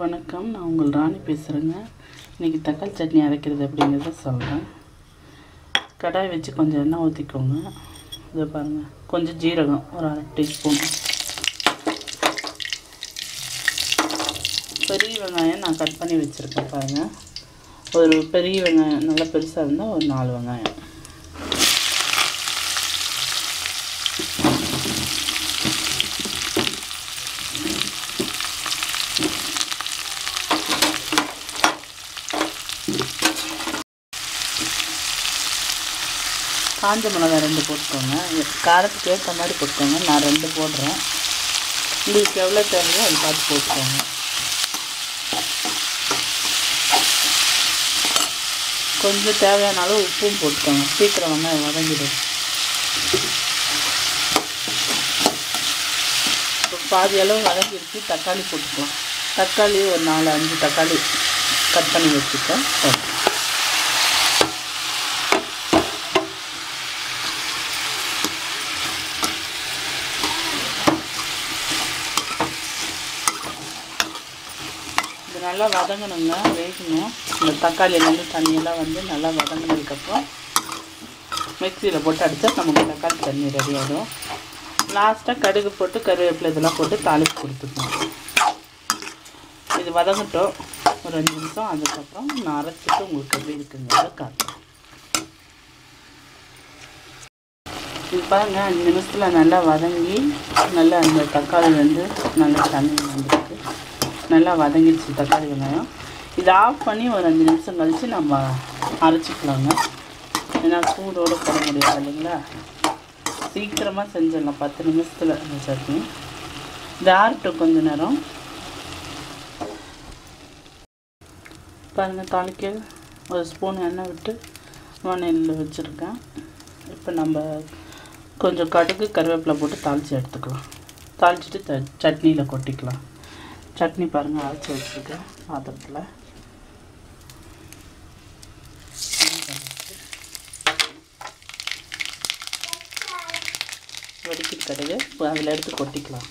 வணக்கம். நான் உங்கள் ராணி பேசுகிறேங்க இன்றைக்கி தக்காளி சட்னி அரைக்கிறது அப்படிங்கிறத சொல்கிறேன் கடாய் வச்சு கொஞ்சம் எண்ணெய் ஊற்றிக்கோங்க இதை பாருங்கள் கொஞ்சம் ஜீரகம் ஒரு அரை டீஸ்பூன். பெரிய வெங்காயம் நான் கட் பண்ணி வச்சுருக்கேன் பாருங்கள் ஒரு பெரிய வெங்காயம் நல்லா பெருசாக இருந்தால் ஒரு நாலு வெங்காயம். காஞ்ச மிளகாய் ரெண்டு போட்டுக்கோங்க. காரத்துக்கு ஏற்ற மாதிரி போட்டுக்கோங்க. நான் ரெண்டு போடுறேன். உங்களுக்கு எவ்வளோ தேவையோ அது பார்த்து போட்டுக்கோங்க. கொஞ்சம் தேவையான அளவு உப்பும் போட்டுக்கோங்க. சீக்கிரம் வந்து வதங்கிடும். இப்போ பாதி அளவு வதங்கிடுச்சு. தக்காளி போட்டுக்கலாம். தக்காளி ஒரு நாலு அஞ்சு தக்காளி. கட் பண்ணி வச்சுப்போம் இது நல்லா வதங்கணுங்க வேகணும். இந்த தக்காளியிலேருந்து தண்ணியெல்லாம் வந்து நல்லா வதங்கினதுக்கப்புறம் மிக்சியில் போட்டு அடித்தா நமக்கு தக்காளி தண்ணி ரெடி ஆகிடும் லாஸ்ட்டாக கடுகு போட்டு கருவேப்பிலை இதெல்லாம் போட்டு தாளிப்பு கொடுத்துக்கணும். இது வதங்கட்டும். ஒரு அஞ்சு நிமிஷம் அதுக்கப்புறம் நான் அரைச்சிட்டு உங்களுக்கு எப்படி இருக்குங்கிறத காட்டுறேன். இது பாருங்கள் அஞ்சு நிமிஷத்தில் நல்லா வதங்கி நல்லா அந்த தக்காளி வந்து நல்லா தண்ணி வந்துருக்கு. நல்லா வதங்கிடுச்சு தக்காளி வெங்காயம். இதை ஆஃப் பண்ணி ஒரு அஞ்சு நிமிஷம் கழித்து நம்ம அரைச்சிக்கலாங்க. ஏன்னா சூடோடு போட முடியாது இல்லைங்களா? சீக்கிரமாக செஞ்சிடலாம். பத்து நிமிஷத்தில் அந்த சட்னி. இது ஆறட்டும் கொஞ்ச நேரம். பாருங்கள் தாளிக்க. ஒரு ஸ்பூன் எண்ணெய் விட்டு வானலில் வச்சுருக்கேன். இப்போ நம்ம கொஞ்சம் கடுகு கருவேப்பிலை போட்டு தாளித்து எடுத்துக்கலாம். தாளிச்சிட்டு த சட்னியில் கொட்டிக்கலாம். சட்னி பாருங்கள் அரைச்சி வச்சுருக்கேன் பாத்திரத்தில். வெடிக்கிற கடுகு அதில் எடுத்து கொட்டிக்கலாம்.